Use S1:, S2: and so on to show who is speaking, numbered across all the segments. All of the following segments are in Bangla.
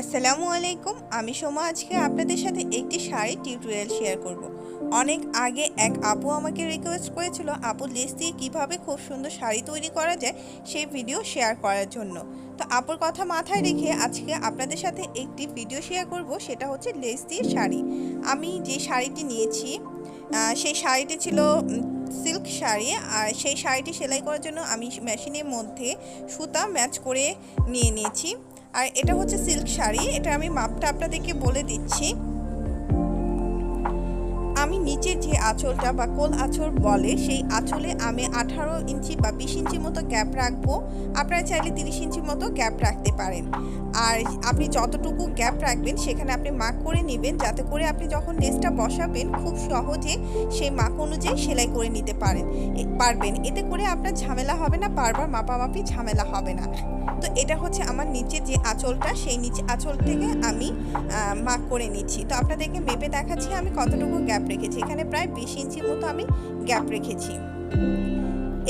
S1: আসসালামু আলাইকুম, আমি সোমা। আজকে আপনাদের সাথে একটি শাড়ি টিউটোরিয়াল শেয়ার করব। অনেক আগে এক আপু আমাকে রিকোয়েস্ট করেছিল, আপু লেস দিয়ে কীভাবে খুব সুন্দর শাড়ি তৈরি করা যায় সেই ভিডিও শেয়ার করার জন্য? তো আপুর কথা মাথায় রেখে আজকে আপনাদের সাথে একটি ভিডিও শেয়ার করব, সেটা হচ্ছে লেস দিয়ে শাড়ি। আমি যে শাড়িটি নিয়েছি সেই শাড়িটি ছিল সিল্ক শাড়ি আর সেই শাড়িটি সেলাই করার জন্য আমি মেশিনের মধ্যে সুতা ম্যাচ করে নিয়ে নিয়েছি। আর এটা হচ্ছে সিল্ক শাড়ি। এটা আমি মাপটা আপনাদেরকে বলে দিচ্ছি। আমি নিচের যে আঁচলটা বা কোল আঁচল বলে, সেই আঁচলে আমি আঠারো ইঞ্চি বা বিশ ইঞ্চি মতো গ্যাপ রাখব। আপনারা চাইলে তিরিশ ইঞ্চি মতো গ্যাপ রাখতে পারেন। আর আপনি যতটুকু গ্যাপ রাখবেন, সেখানে আপনি মাক করে নেবেন, যাতে করে আপনি যখন লেসটা বসাবেন, খুব সহজে সেই মাক অনুযায়ী সেলাই করে নিতে পারেন পারবেন। এতে করে আপনার ঝামেলা হবে না, বারবার মাপামাপি ঝামেলা হবে না। তো এটা হচ্ছে আমার নিচের যে আঁচলটা, সেই নিচে আঁচল থেকে আমি মাক করে নিচ্ছি। তো আপনাদেরকে মেপে দেখাচ্ছি, আমি কতটুকু গ্যাপ রেখেছি। এখানে প্রায় বিশ ইঞ্চির মতো আমি গ্যাপ রেখেছি।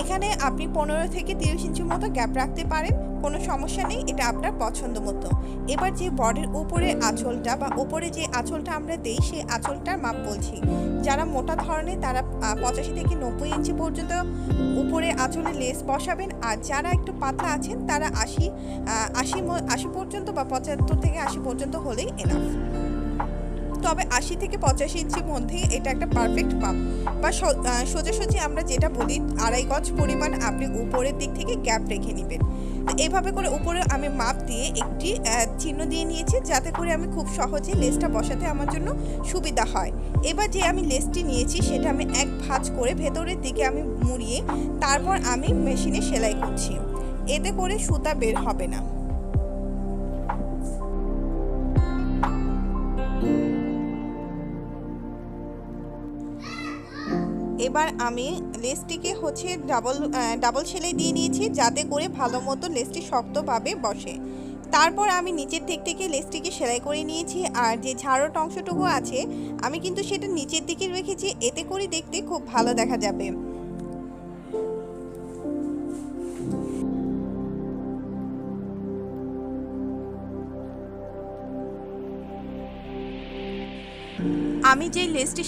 S1: এখানে আপনি পনেরো থেকে তিরিশ ইঞ্চির মতো গ্যাপ রাখতে পারেন, কোনো সমস্যা নেই, এটা আপনার পছন্দ মতো। এবার যে বডির উপরে আঁচলটা বা উপরে যে আঁচলটা আমরা দেই, সেই আঁচলটার মাপ বলছি। যারা মোটা ধরনের, তারা পঁচাশি থেকে নব্বই ইঞ্চি পর্যন্ত উপরে আঁচলে লেস বসাবেন, আর যারা একটু পাতলা আছেন, তারা আশি আশি আশি পর্যন্ত বা পঁচাত্তর থেকে আশি পর্যন্ত হলেই এনাফ তবে আশি থেকে পঁচাশি ইঞ্চির মধ্যে এটা একটা পারফেক্ট মাপ বা সোজাসুজি আমরা যেটা বলি, আড়াই গজ পরিমাণ আপনি উপরের দিক থেকে গ্যাপ রেখে নেবেন। তো এইভাবে করে উপরে আমি মাপ দিয়ে একটি চিহ্ন দিয়ে নিয়েছি যাতে করে আমি খুব সহজে লেসটা বসাতে আমার জন্য সুবিধা হয়। এবার যে আমি লেসটি নিয়েছি, সেটা আমি এক ভাঁজ করে ভেতরের দিকে আমি মুড়িয়ে তারপর আমি মেশিনে সেলাই করছি। এতে করে সুতা বের হবে না। এবার আমি লেসটিকে হচ্ছে ডাবল ডাবল সেলাই দিয়ে নিয়েছি যাতে করে ভালো মতো লেসটি শক্তভাবে বসে। তারপর আমি নিচের দিক থেকে লেসটিকে সেলাই করে নিয়েছি আর যে ঝাড়ট অংশটুকু আছে, আমি কিন্তু সেটা নিচের দিকে রেখেছি। এতে করে দেখতে খুব ভালো দেখা যাবে। আমি যে লেসটি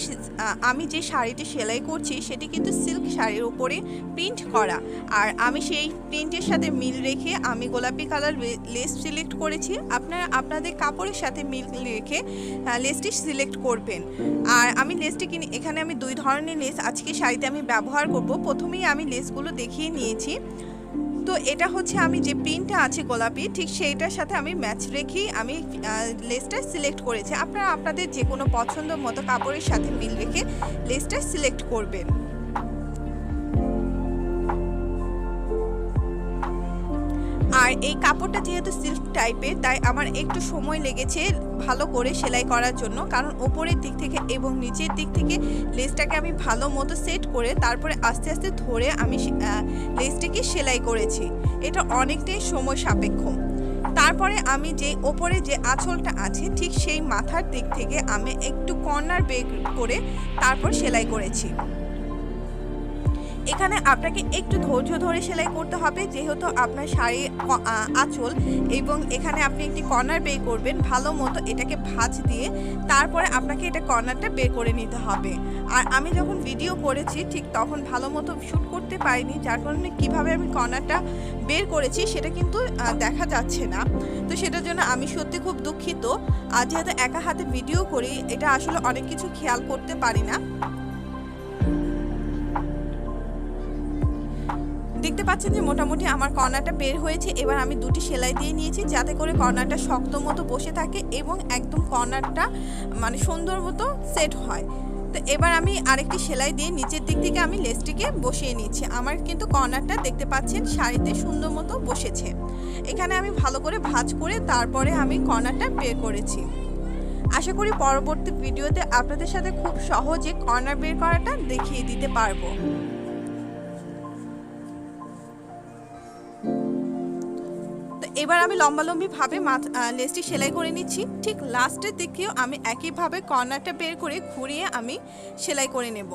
S1: আমি যে শাড়িটি সেলাই করছি, সেটি কিন্তু সিল্ক শাড়ির উপরে প্রিন্ট করা। আর আমি সেই প্রিন্টের সাথে মিল রেখে আমি গোলাপি কালার লেস সিলেক্ট করেছি। আপনারা আপনাদের কাপড়ের সাথে মিল রেখে লেসটি সিলেক্ট করবেন। আর আমি লেসটি কিনে এখানে আমি দুই ধরনের লেস আজকে শাড়িতে আমি ব্যবহার করব। প্রথমেই আমি লেসগুলো দেখিয়ে নিয়েছি। তো এটা হচ্ছে আমি যে প্রিন্টটা আছে গোলাপি, ঠিক সেইটার সাথে আমি ম্যাচ রেখেই আমি লেসটা সিলেক্ট করেছি। আপনারা আপনাদের যে কোনো পছন্দ মতো কাপড়ের সাথে মিল রেখে লেসটা সিলেক্ট করবেন। আর এই কাপড়টা যেহেতু সিল্ক টাইপের তাই আমার একটু সময় লেগেছে ভালো করে সেলাই করার জন্য। কারণ ওপরের দিক থেকে এবং নিচের দিক থেকে লেসটাকে আমি ভালো মতো সেট করে তারপরে আস্তে আস্তে ধরে আমি লেসটিকে সেলাই করেছি। এটা অনেকটাই সময় সাপেক্ষ। তারপরে আমি যে ওপরে যে আঁচলটা আছে, ঠিক সেই মাথার দিক থেকে আমি একটু কর্নার বের করে তারপর সেলাই করেছি। এখানে আপনাকে একটু ধৈর্য ধরে সেলাই করতে হবে, যেহেতু আপনার আ- আঁচল এবং এখানে আপনি একটি কর্নার বের করবেন ভালো মতো এটাকে ভাঁজ দিয়ে তারপরে আপনাকে এটা কর্নারটা বের করে নিতে হবে। আর আমি যখন ভিডিও করেছি ঠিক তখন ভালো মতো শ্যুট করতে পারিনি, যার কারণে কীভাবে আমি কর্নারটা বের করেছি সেটা কিন্তু দেখা যাচ্ছে না। তো সেটার জন্য আমি সত্যি খুব দুঃখিত। আর যেহেতু একা হাতে ভিডিও করি, এটা আসলে অনেক কিছু খেয়াল করতে পারি না। দেখতে পাচ্ছেন যে মোটামুটি আমার কর্নারটা বের হয়েছে। এবার আমি দুটি সেলাই দিয়ে নিয়েছি যাতে করে কর্নারটা শক্ত মতো বসে থাকে এবং একদম কর্নারটা মানে সুন্দর মতো সেট হয়। তো এবার আমি আরেকটি সেলাই দিয়ে নিচের দিক থেকে আমি লেসটিকে বসিয়ে নিচ্ছি। আমার কিন্তু কর্নারটা দেখতে পাচ্ছেন শাড়িতে সুন্দর মতো বসেছে। এখানে আমি ভালো করে ভাঁজ করে তারপরে আমি কর্নারটা বের করেছি। আশা করি পরবর্তী ভিডিওতে আপনাদের সাথে খুব সহজে কর্নার বের করাটা দেখিয়ে দিতে পারব। এবার আমি লম্বালম্বি ভাবে মাথ- লেসটি সেলাই করে নিচ্ছি। ঠিক লাস্টের দিকেও আমি একইভাবে কর্নারটা বের করে ঘুরিয়ে আমি সেলাই করে নেব।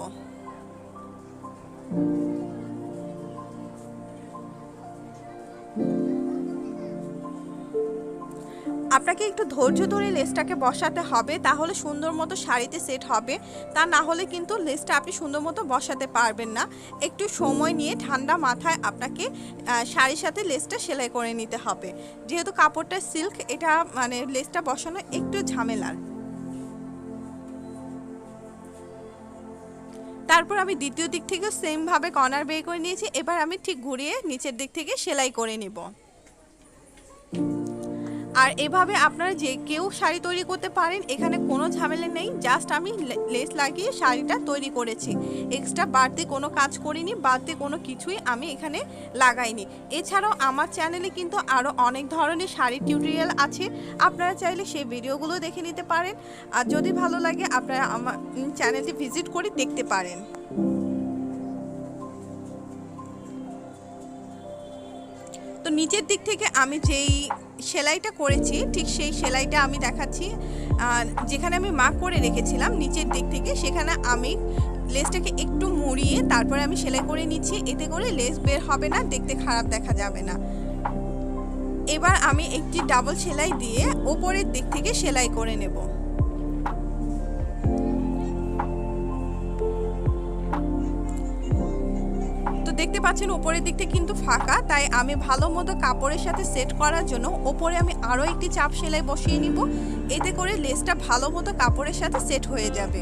S1: আপনাকে একটু ধৈর্য ধরে লেসটাকে বসাতে হবে, তাহলে সুন্দর মতো শাড়িতে সেট হবে। তা না হলে কিন্তু লেসটা আপনি সুন্দর মতো বসাতে পারবেন না। একটু সময় নিয়ে ঠান্ডা মাথায় আপনাকে শাড়ির সাথে লেসটা সেলাই করে নিতে হবে। যেহেতু কাপড়টা সিল্ক এটা মানে লেসটা বসানো একটু ঝামেলার। তারপর আমি দ্বিতীয় দিক থেকেও সেমভাবে কর্নার বের করে নিয়েছি। এবার আমি ঠিক ঘুরিয়ে নিচের দিক থেকে সেলাই করে নেব। আর এভাবে আপনারা যে কেউ শাড়ি তৈরি করতে পারেন, এখানে কোনো ঝামেলা নেই। জাস্ট আমি লেস লাগিয়ে শাড়িটা তৈরি করেছি। এক্সট্রা বাড়তি কোনো কাজ করিনি, বাড়তি কোনো কিছুই আমি এখানে লাগাইনি। এছাড়াও আমার চ্যানেলে কিন্তু আরও অনেক ধরনের শাড়ির টিউটোরিয়াল আছে। আপনারা চাইলে সেই ভিডিওগুলো দেখে নিতে পারেন। আর যদি ভালো লাগে, আপনারা আমার চ্যানেলটি ভিজিট করে দেখতে পারেন। তো নিচের দিক থেকে আমি যেই সেলাইটা করেছি, ঠিক সেই সেলাইটা আমি দেখাচ্ছি। যেখানে আমি মার্ক করে রেখেছিলাম, নিচের দিক থেকে, সেখানে আমি লেসটাকে একটু মুড়িয়ে তারপরে আমি সেলাই করে নিচ্ছি। এতে করে লেস বের হবে না, দেখতে খারাপ দেখা যাবে না। এবার আমি একটি ডাবল সেলাই দিয়ে ওপরের দিক থেকে সেলাই করে নেব। দেখতে পাচ্ছেন উপরের দিকটা কিন্তু ফাঁকা, তাই আমি ভালো মতো কাপড়ের সাথে সেট করার জন্য ওপরে আমি আরও একটি চাপ সেলাই বসিয়ে নিব। এতে করে লেসটা ভালো মতো কাপড়ের সাথে সেট হয়ে যাবে।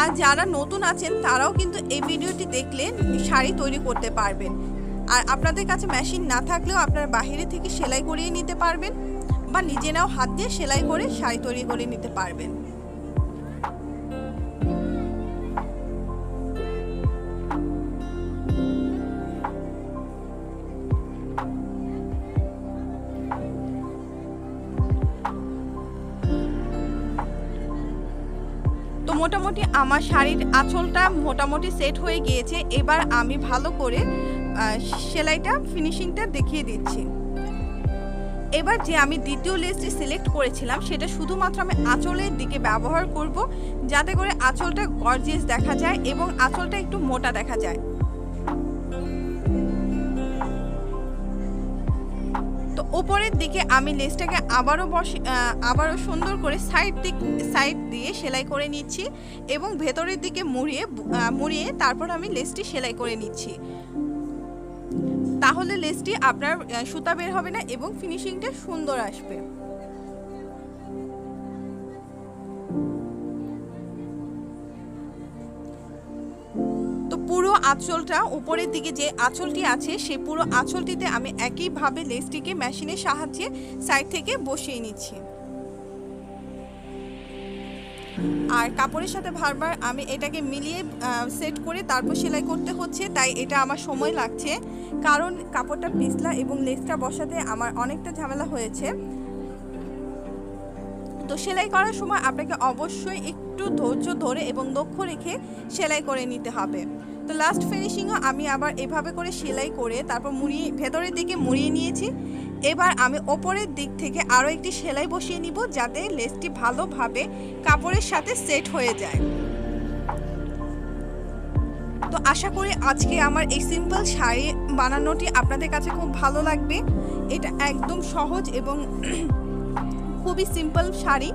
S1: আর যারা নতুন আছেন, তারাও কিন্তু এই ভিডিওটি দেখলে শাড়ি তৈরি করতে পারবেন। আর আপনাদের কাছে মেশিন না থাকলেও আপনারা বাইরে থেকে সেলাই করিয়ে নিতে পারবেন বা নিজেরাও হাত দিয়ে সেলাই করে শাড়ি তৈরি করে নিতে পারবেন। তো মোটামুটি আমার শাড়ির আঁচলটা মোটামুটি সেট হয়ে গিয়েছে। এবার আমি ভালো করে সেলাইটা ফিনিশিংটা দেখিয়ে দিচ্ছি। এবার যে আমি দ্বিতীয় লেসটি সিলেক্ট করেছিলাম, সেটা শুধুমাত্র আমি আঁচলের দিকে ব্যবহার করব, যাতে করে আঁচলটা গর্জিয়াস দেখা যায় এবং আঁচলটা একটু মোটা দেখা যায়। তো ওপরের দিকে আমি লেসটাকে আবারও বস আবারও সুন্দর করে সাইড দিক সাইড দিয়ে সেলাই করে নিচ্ছি এবং ভেতরের দিকে মুড়িয়ে মুড়িয়ে তারপর আমি লেসটি সেলাই করে নিচ্ছি। তাহলে লেসটি আপনার সুতা বের হবে না এবং ফিনিশিংটা সুন্দর আসবে। আঁচলটা, উপরের দিকে যে আঁচলটি আছে সেই পুরো আঁচলটিতে আমি একইভাবে লেসটিকে মেশিনের সাহায্যে সাইড থেকে বসিয়ে নিচ্ছি। আর কাপড়ের সাথে বারবার আমি এটাকে মিলিয়ে সেট করে তারপর সেলাই করতে হচ্ছে, তাই এটা আমার সময় লাগছে। কারণ কাপড়টা পিছলা এবং লেসটা বসাতে আমার অনেকটা ঝামেলা হয়েছে। তো সেলাই করার সময় আপনাকে অবশ্যই একটু ধৈর্য ধরে এবং দক্ষ রেখে সেলাই করে নিতে হবে। তো লাস্ট ফিনিশিংও আমি আবার এভাবে করে সেলাই করে তারপর মুড়িয়ে, ভেতরের দিকে মুড়িয়ে নিয়েছি। এবার আমি ওপরের দিক থেকে আরও একটি সেলাই বসিয়ে নিব যাতে লেসটি ভালোভাবে কাপড়ের সাথে সেট হয়ে যায়। তো আশা করি আজকে আমার এই সিম্পল শাড়ি বানানোটি আপনাদের কাছে খুব ভালো লাগবে। এটা একদম সহজ এবং খুবই সিম্পল শাড়ি।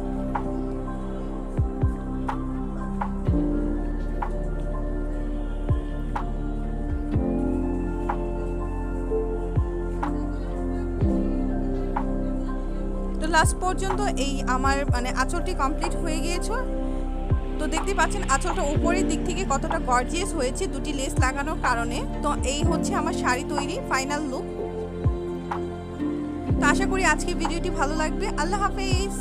S1: লাস্ট পর্যন্ত এই আমার মানে আঁচলটি কমপ্লিট হয়ে গিয়েছে। তো দেখতে পাচ্ছেন, আঁচলটা উপরের দিক থেকে কতটা গর্জিয়াস হয়েছে দুটি লেস লাগানোর কারণে। তো এই হচ্ছে আমার শাড়ি তৈরি ফাইনাল লুক তো আশা করি আজকের ভিডিওটি ভালো লাগবে। আল্লাহ হাফেজ!